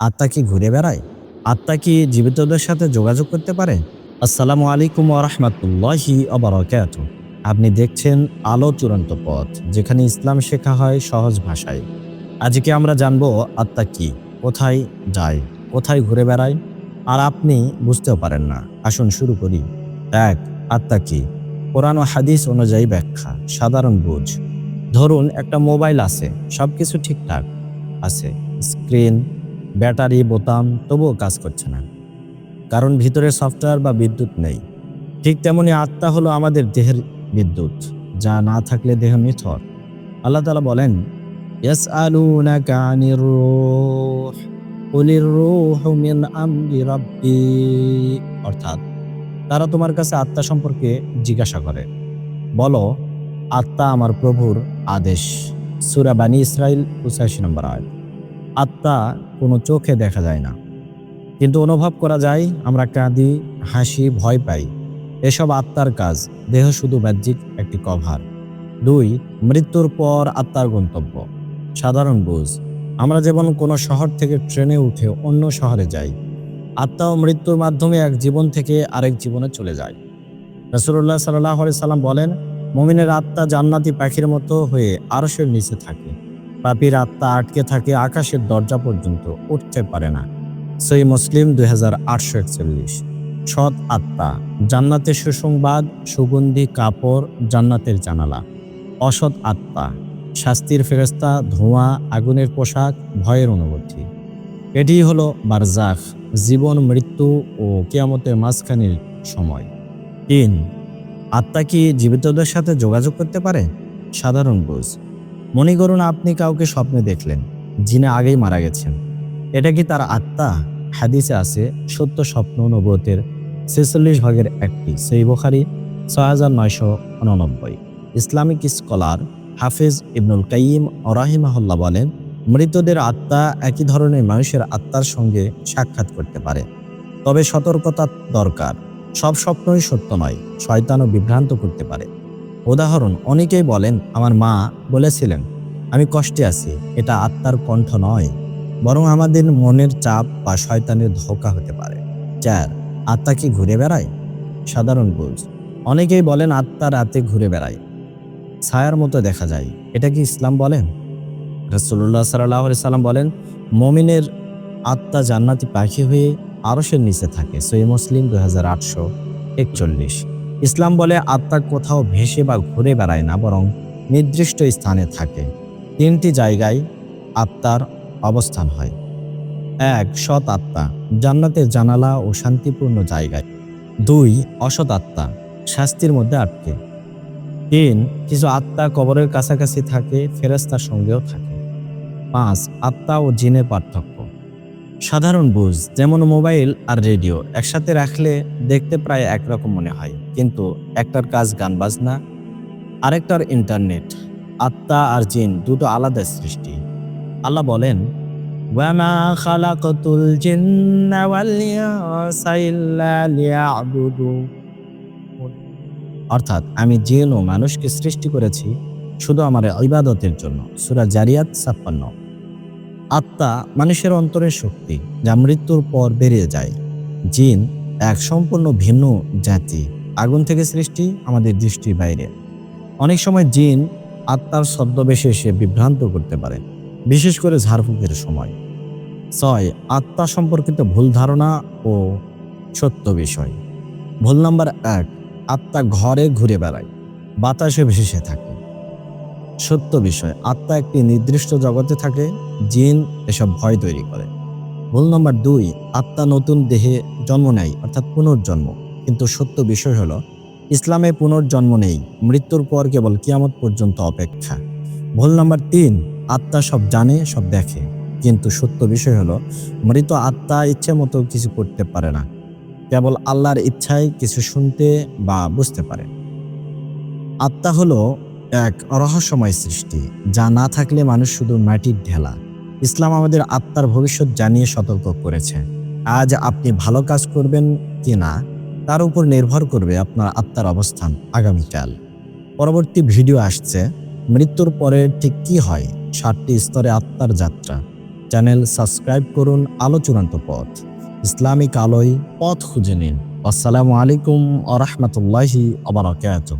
আত্মা কি ঘুরে বেড়ায়? আত্মা কি জীবিতদের সাথে যোগাযোগ করতে পারে? আসসালামু আলাইকুম রহমতুল্লাহি অবরাকাত আপনি দেখছেন আলো চূড়ান্ত পথ, যেখানে ইসলাম শেখা হয় সহজ ভাষায়। আজকে আমরা জানব আত্মা কি, কোথায় যায়, কোথায় ঘুরে বেড়ায়? আর আপনি বুঝতেও পারেন না। আসুন শুরু করি। এক, আত্মা কি? কোরআন হাদিস অনুযায়ী ব্যাখ্যা, সাধারণ বুঝ। ধরুন একটা মোবাইল আছে সব কিছু ঠিকঠাক আছে, স্ক্রিন ব্যাটারি, বোতাম তবুও কাজ করছে না। কারণ ভিতরে সফটওয়্যার বা বিদ্যুৎ নেই। ঠিক তেমনি আত্মা হলো আমাদের দেহের বিদ্যুৎ, যা না থাকলে দেহ নিথর। আল্লাহ তালা বলেন কুলির রূহু মিন আমরি অর্থাৎ তারা তোমার কাছে আত্মা সম্পর্কে জিজ্ঞাসা করে, বলো, আত্মা আমার প্রভুর আদেশ। সুরা বানী ইসরাইল পঁচাশি নম্বর আয় আত্মা কোনো চোখে দেখা যায় না। কিন্তু অনুভব করা যায়, আমরা কাঁদি, হাসি, ভয় পাই। এসব আত্মার কাজ, দেহ শুধু বাহ্যিক একটি কভার। দুই, মৃত্যুর পর আত্মার গন্তব্য। সাধারণ বুঝ, আমরা যেমন কোনো শহর থেকে ট্রেনে উঠে অন্য শহরে যাই আত্মা ও মৃত্যুর মাধ্যমে এক জীবন থেকে আরেক জীবনে চলে যায়। রসুল্লাহ সাল্লাহ সাল্লাম বলেন, মমিনের আত্মা জান্নাতি পাখির মতো হয়ে আরশের নিচে থাকে। পাপির আত্মা আটকে থাকে আকাশের দরজা পর্যন্ত, উঠতে পারে না। সই মুসলিম দুই হাজার আটশো একচল্লিশ। সৎ আত্মা, জান্নাতের সুসংবাদ, সুগন্ধি, কাপড়, জান্নাতের জানালা। অসৎ আত্মা, শাস্তির ফেরস্তা ধোঁয়া, আগুনের পোশাক, ভয়ের অনুভূতি। এটিই হলো বারজাখ জীবন, মৃত্যু ও কেয়ামতের মাঝখানের সময়। তিন, আত্মা কি জীবিতদের সাথে যোগাযোগ করতে পারে? সাধারণ বুঝ। মনে করুন আপনি কাউকে স্বপ্নে দেখলেন, যিনি আগেই মারা গেছেন। এটা কি তার আত্মা? হাদিসে আছে, সত্য স্বপ্ন নবতের ছেচল্লিশ ভাগের একটি সেই বোখারি, ছয় হাজার নয়শো উননব্বই। Islamic scholar Hafiz Ibnul Qayyim অরাহিমাহল্লা বলেন, মৃতদের আত্মা একই ধরনের মানুষের আত্মার সঙ্গে সাক্ষাৎ করতে পারে। তবে সতর্কতা দরকার। সব স্বপ্নই সত্য নয়, শয়তানও বিভ্রান্ত করতে পারে। উদাহরণ, অনেকেই বলেন, আমার মা বলেছিলেন, আমি কষ্টে আছি, এটা আত্মার কণ্ঠ নয়, বরং আমাদের মনের চাপ বা শয়তানের ধোকা হতে পারে। চার, আত্মা কি ঘুরে বেড়ায়? সাধারণ বুঝ। অনেকেই বলেন, আত্মা রাতে ঘুরে বেড়ায়। ছায়ার মতো দেখা যায়, এটা কি ইসলাম বলেন? রসুল্লাহ সাল্লাহ সাল্লাম বলেন, মমিনের আত্মা জান্নাতি পাখি হয়ে আরশের নিচে থাকে। সই মুসলিম দুই হাজার আটশো একচল্লিশ। ইসলাম বলে আত্মা কোথাও ভেসে বা ঘুরে বেড়ায় না, বরং নির্দিষ্ট স্থানে থাকে। তিনটি জায়গায় আত্মার অবস্থান হয়। এক, সৎ আত্মা জান্নাতের জানালা ও শান্তিপূর্ণ জায়গায়। দুই, অসৎ আত্মা, শাস্তির মধ্যে আটকে। তিন, কিছু আত্মা কবরের কাছাকাছি থাকে ফেরেস্তার সঙ্গেও থাকে। পাঁচ, আত্মা ও জিনের পার্থক্য। সাধারণ বুঝ, যেমন মোবাইল আর রেডিও, একসাথে রাখলে দেখতে প্রায় একরকম মনে হয়। কিন্তু একটার কাজ গান বাজনা, আরেকটার ইন্টারনেট, আত্মা আর জিন দুটো আলাদা সৃষ্টি। আল্লাহ বলেন, ওয়ামা অর্থাৎ আমি জিন ও মানুষকে সৃষ্টি করেছি শুধু আমার ইবাদতের জন্য। সুরা জারিয়াত ছাপ্পান্ন। আত্মা মানুষের অন্তরের শক্তি, যা মৃত্যুর পর বেরিয়ে যায়। জিন এক সম্পূর্ণ ভিন্ন জাতি, আগুন থেকে সৃষ্টি, আমাদের দৃষ্টির বাইরে। অনেক সময় জিন আত্মার ছদ্মবেশে এসে বিভ্রান্ত করতে পারে, বিশেষ করে ঝাড়ফুঁকের সময়। ছয়, আত্মা সম্পর্কিত ভুল ধারণা ও সত্য বিষয়। ভুল নাম্বার এক, আত্মা ঘরে ঘুরে বেড়ায়, বাতাসে ভেসে থাকে। সত্য বিষয়। আত্মা একটি নির্দিষ্ট জগতে থাকে, জিন এসব ভয় তৈরি করে। ভুল নম্বর দুই, আত্মা নতুন দেহে জন্ম নেয়, অর্থাৎ পুনর্জন্ম। কিন্তু সত্য বিষয় হলো, ইসলামে পুনর্জন্ম নেই, মৃত্যুর পর কেবল কিয়ামত পর্যন্ত অপেক্ষা। ভুল নাম্বার তিন, আত্মা সব জানে, সব দেখে। কিন্তু সত্য বিষয় হলো, মৃত আত্মা ইচ্ছে মতো কিছু করতে পারে না। কেবল আল্লাহর ইচ্ছায় কিছু শুনতে বা বুঝতে পারে। আত্মা হলো এক রহস্যময় সৃষ্টি, যা না থাকলে মানুষ শুধু মাটির ঢেলা। ইসলাম আমাদের আত্মার ভবিষ্যৎ জানিয়ে সতর্ক করেছে। আজ আপনি ভালো কাজ করবেন কি না, তার উপর নির্ভর করবে আপনার আত্মার অবস্থান আগামীকাল। পরবর্তী ভিডিও আসছে, মৃত্যুর পরে ঠিক কি হয় ষাটটি স্তরে আত্মার যাত্রা। চ্যানেল সাবস্ক্রাইব করুন আলো চূড়ান্ত পথ। ইসলামিক আলোয় পথ খুঁজে নিন। আসসালামু আলাইকুম আ রহমতুল্লাহি আবরাকাতুহ